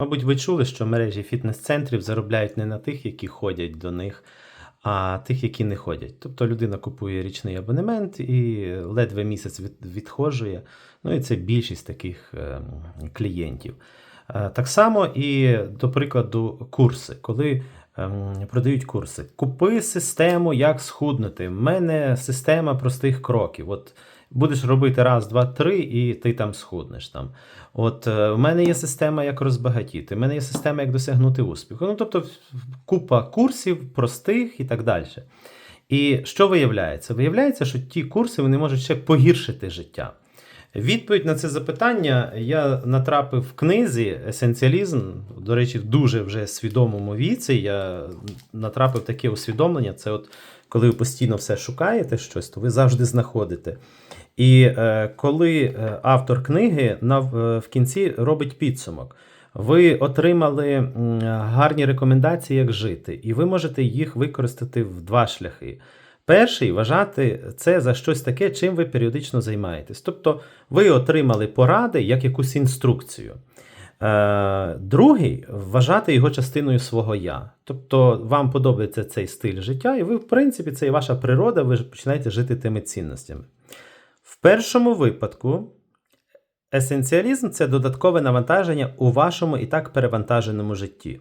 Мабуть, ви чули, що мережі фітнес-центрів заробляють не на тих, які ходять до них, а тих, які не ходять. Тобто людина купує річний абонемент і ледве місяць від, відходжує. Ну і це більшість таких е, клієнтів. Е, так само і, до прикладу, курси. Коли ем, продають курси, купи систему, як схуднути. В мене система простих кроків. От будеш робити раз, два, три, і ти там схуднеш. Там. От е, в мене є система, як розбагатіти, в мене є система, як досягнути успіху. Ну, тобто, купа курсів простих і так далі. І що виявляється? Виявляється, що ті курси вони можуть ще погіршити життя. Відповідь на це запитання я натрапив в книзі Есенціалізм. До речі, в дуже вже свідомому віці. Я натрапив таке усвідомлення. Це от коли ви постійно все шукаєте щось, то ви завжди знаходите. І е, коли е, автор книги е, в кінці робить підсумок, ви отримали гарні рекомендації, як жити, і ви можете їх використати в два шляхи. Перший вважати це за щось таке, чим ви періодично займаєтесь. Тобто ви отримали поради як якусь інструкцію. Другий вважати його частиною свого я. Тобто вам подобається цей стиль життя, і ви, в принципі, це і ваша природа, ви починаєте жити тими цінностями. Першому випадку есенціалізм це додаткове навантаження у вашому і так перевантаженому житті.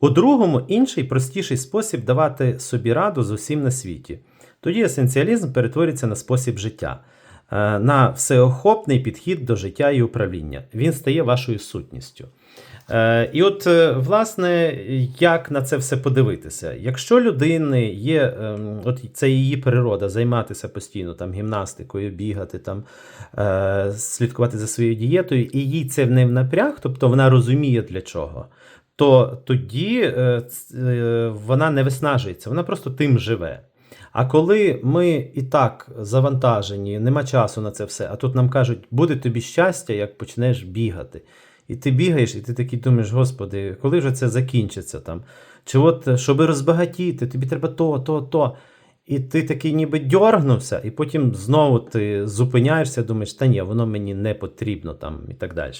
У другому інший простіший спосіб давати собі раду з усім на світі. Тоді есенціалізм перетворюється на спосіб життя, е, на всеохопний підхід до життя і управління. Він стає вашою сутністю. Е, І от, е, власне, як на це все подивитися? Якщо людини є, ем, от це її природа, займатися постійно там гімнастикою, бігати, там, е, слідкувати за своєю дієтою, і їй це не в напряг, тобто вона розуміє для чого, то тоді вона не виснажується, вона просто тим живе. А коли ми і так завантажені, нема часу на це все, а тут нам кажуть, буде тобі щастя, як почнеш бігати. І ти бігаєш, і ти такий думаєш, господи, коли вже це закінчиться там? Чи от, щоб розбагатіти, тобі треба то, то, то. І ти такий ніби дьоргнувся, і потім знову ти зупиняєшся, думаєш, та ні, воно мені не потрібно там і так далі.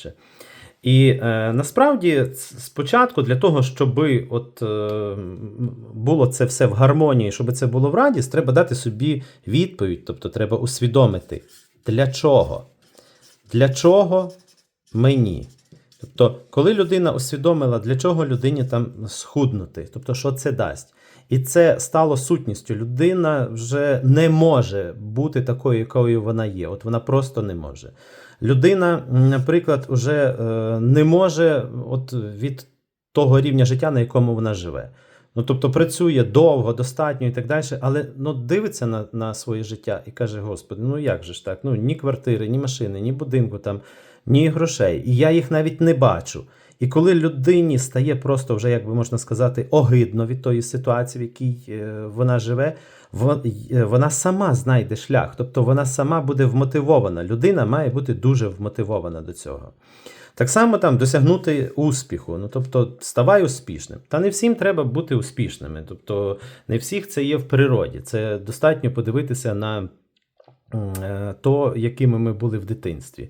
І е, насправді спочатку для того, щоб е, було це все в гармонії, щоб це було в радість, треба дати собі відповідь, тобто треба усвідомити, для чого? Для чого мені? Тобто, коли людина усвідомила, для чого людині там схуднути, тобто, що це дасть. І це стало сутністю. Людина вже не може бути такою, якою вона є. От вона просто не може. Людина, наприклад, вже е, не може от від того рівня життя, на якому вона живе. Ну, тобто працює довго, достатньо і так далі, але ну, дивиться на, на своє життя і каже: Господи, ну як же ж так? Ну, ні квартири, ні машини, ні будинку, там, ні грошей. І я їх навіть не бачу. І коли людині стає просто вже, як би можна сказати, огидно від тої ситуації, в якій е, вона живе, е, вона сама знайде шлях, тобто вона сама буде вмотивована. Людина має бути дуже вмотивована до цього. Так само там досягнути успіху, ну тобто ставай успішним. Та не всім треба бути успішними. Тобто не всіх це є в природі. Це достатньо подивитися на е, то, якими ми були в дитинстві.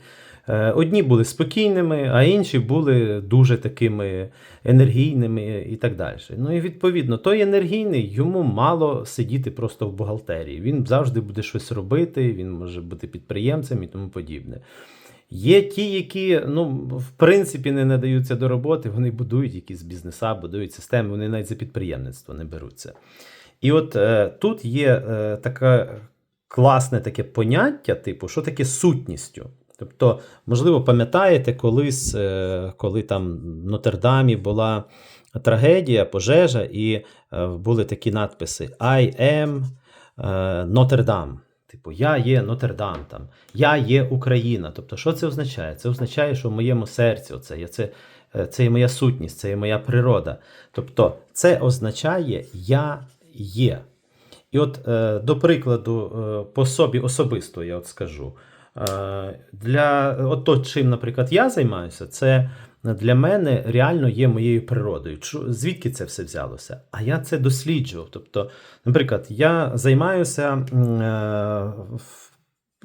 Е, Одні були спокійними, а інші були дуже такими енергійними і так далі. Ну і відповідно, той енергійний йому мало сидіти просто в бухгалтерії. Він завжди буде щось робити, він може бути підприємцем і тому подібне. Є ті, які ну, в принципі не надаються до роботи, вони будують якісь бізнеса, будують системи, вони навіть за підприємництво не беруться. І от е, тут є е, таке класне таке поняття, типу, що таке сутністю. Тобто, можливо, пам'ятаєте, колись, е, коли там в Нотр-Дамі була трагедія, пожежа, і е, були такі надписи I am е, Типу, я є Нотр-Дам, там, я є Україна. Тобто, що це означає? Це означає, що в моєму серці оце є, це, це є моя сутність, це є моя природа. Тобто, це означає я є. І от, до прикладу, по собі особисто я от скажу. Е, для от то, чим, наприклад, я займаюся, це для мене реально є моєю природою. Звідки це все взялося? А я це досліджував. Тобто, наприклад, я займаюся е,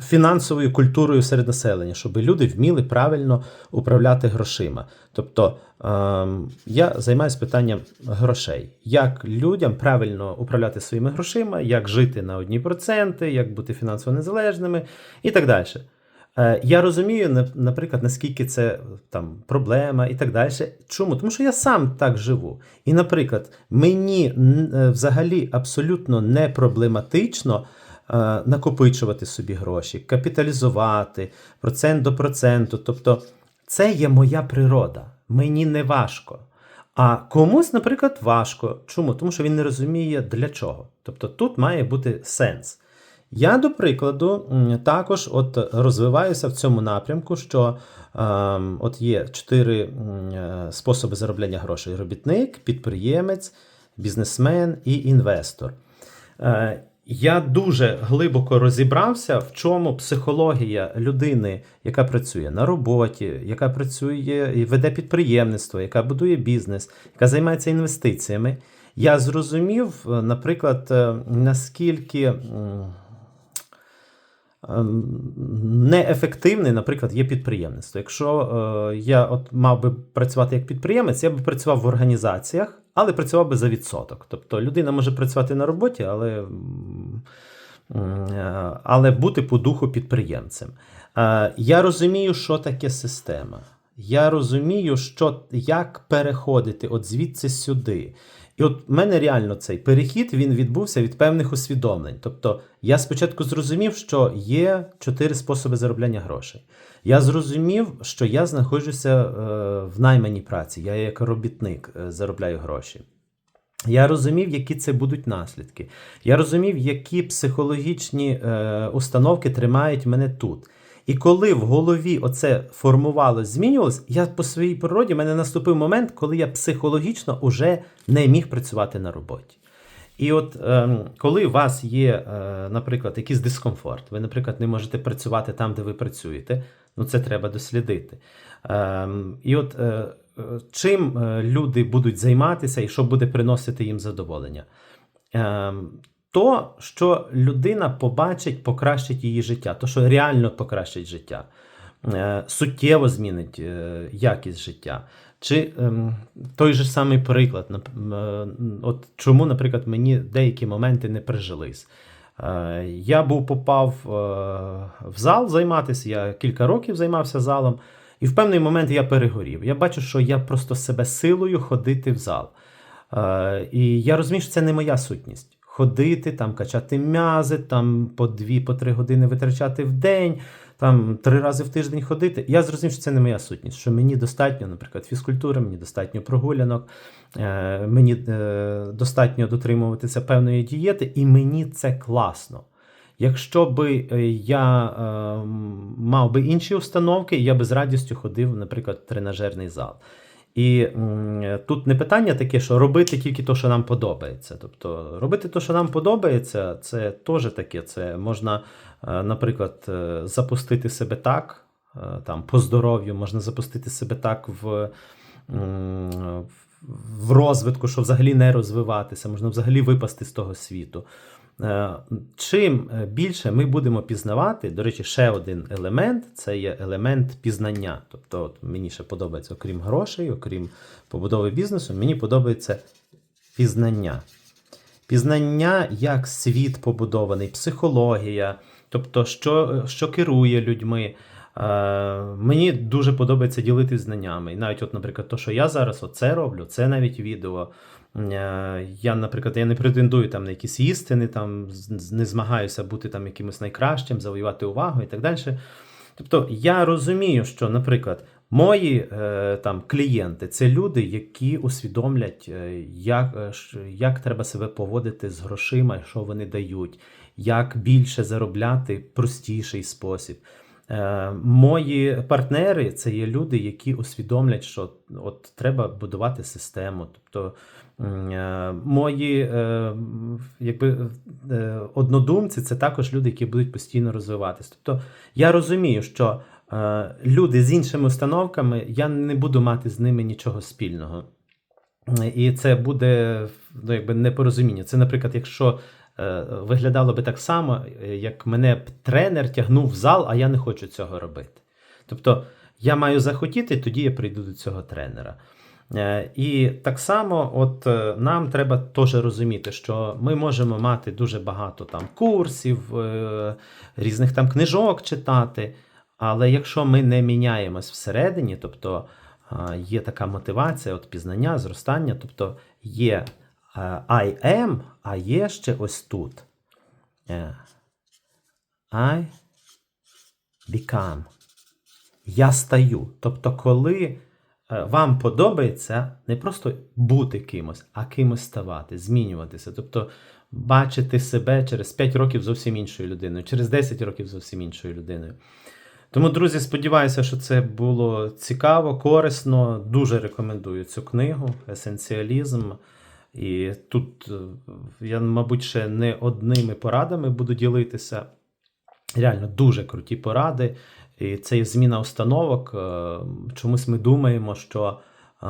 фінансовою культурою серед населення, щоб люди вміли правильно управляти грошима. Тобто ем, я займаюся питанням грошей, як людям правильно управляти своїми грошима, як жити на одні проценти, як бути фінансово незалежними і так далі. Е, Я розумію, наприклад, наскільки це там проблема і так далі. Чому? Тому що я сам так живу. І, наприклад, мені е, взагалі абсолютно не проблематично накопичувати собі гроші, капіталізувати процент до проценту. Тобто, це є моя природа. Мені не важко. А комусь, наприклад, важко. Чому? Тому що він не розуміє для чого. Тобто тут має бути сенс. Я, до прикладу, також от розвиваюся в цьому напрямку, що ем, от є чотири е, способи заробляння грошей: робітник, підприємець, бізнесмен і інвестор. Е, я дуже глибоко розібрався, в чому психологія людини, яка працює на роботі, яка працює і веде підприємництво, яка будує бізнес, яка займається інвестиціями. Я зрозумів, е, наприклад, е, наскільки. Ем, наприклад, є підприємництво. Якщо е, я от мав би працювати як підприємець, я би працював в організаціях, але працював би за відсоток. Тобто людина може працювати на роботі, але, е, але бути по духу підприємцем. Е, я розумію, що таке система. Я розумію, що, як переходити от звідси сюди. І от в мене реально цей перехід він відбувся від певних усвідомлень. Тобто я спочатку зрозумів, що є чотири способи заробляння грошей. Я зрозумів, що я знаходжуся е, в найманій праці, я як робітник е, заробляю гроші. Я розумів, які це будуть наслідки. Я розумів, які психологічні е, установки тримають мене тут. І коли в голові оце формувалось, змінювалось, я по своїй природі в мене наступив момент, коли я психологічно вже не міг працювати на роботі. І от ем, коли у вас є, е, наприклад, якийсь дискомфорт, ви, наприклад, не можете працювати там, де ви працюєте, ну це треба дослідити. Ем, і от е, е, чим люди будуть займатися і що буде приносити їм задоволення? То, що людина побачить, покращить її життя, то, що реально покращить життя, е, суттєво змінить е, якість життя. Чи ем, той же самий приклад, е, от чому, наприклад, мені деякі моменти не прижились. Я був попав в зал займатися, я кілька років займався залом, і в певний момент я перегорів. Я бачу, що я просто себе силою ходити в зал. І я розумію, що це не моя сутність. Ходити, там, качати м'язи, там по 2-3 години витрачати в день, там три рази в тиждень ходити. Я зрозумів, що це не моя сутність. Що мені достатньо, наприклад, фізкультури, мені достатньо прогулянок, е, мені е, достатньо дотримуватися певної дієти, і мені це класно. Якщо би е, я е, мав би інші установки, я би з радістю ходив, наприклад, в тренажерний зал. І тут не питання таке, що робити тільки те, що нам подобається. Тобто робити те, що нам подобається, це теж таке. Це можна, е, наприклад, е, запустити себе так, е, там, по здоров'ю, можна запустити себе так в, м, в розвитку, що взагалі не розвиватися, можна взагалі випасти з того світу. Е, Чим е, більше ми будемо пізнавати, до речі, ще один елемент це є елемент пізнання. Тобто, от мені ще подобається, окрім грошей, окрім побудови бізнесу, мені подобається пізнання. Пізнання, як світ побудований, психологія, тобто, що, що керує людьми. Е, мені дуже подобається ділитися знаннями. І навіть, от, наприклад, то, що я зараз оце роблю, це навіть відео. Е, Я, наприклад, я не претендую там на якісь істини, там не змагаюся бути там якимось найкращим, завоювати увагу і так далі. Тобто я розумію, що, наприклад, мої е, там клієнти це люди, які усвідомлять, е, як, як треба себе поводити з грошима, що вони дають, як більше заробляти простіший спосіб. Е, мої партнери це є люди, які усвідомлять, що от треба будувати систему. Тобто е, мої е, якби, однодумці це також люди, які будуть постійно розвиватися. Тобто я розумію, що люди з іншими установками, я не буду мати з ними нічого спільного. І це буде ну, якби непорозуміння. Це, наприклад, якщо виглядало би так само, е, як мене б тренер тягнув в зал, а я не хочу цього робити. Тобто я маю захотіти, тоді я прийду до цього тренера. Е, І так само, от е, нам треба теж розуміти, що ми можемо мати дуже багато там курсів, е, різних там книжок читати. Але якщо ми не міняємось всередині, тобто є така мотивація, от пізнання, зростання, тобто є е, I am, а є ще ось тут. Е, I become. Я стаю. Тобто, коли е, вам подобається не просто бути кимось, а кимось ставати, змінюватися. Тобто бачити себе через 5 років зовсім іншою людиною, через 10 років зовсім іншою людиною. Тому, друзі, сподіваюся, що це було цікаво, корисно. Дуже рекомендую цю книгу Есенціалізм. І тут е, я, мабуть, ще не одними порадами буду ділитися. Реально дуже круті поради. І це є зміна установок. Е, Чомусь ми думаємо, що е,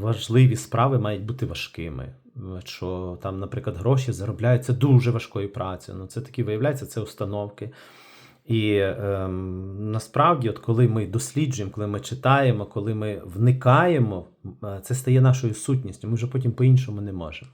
важливі справи мають бути важкими. Що там, наприклад, гроші заробляються дуже важкою працею. Ну, це такі виявляється, це установки. І ем, насправді, от коли ми досліджуємо, коли ми читаємо, коли ми вникаємо, е, це стає нашою сутністю. Ми вже потім по-іншому не можемо.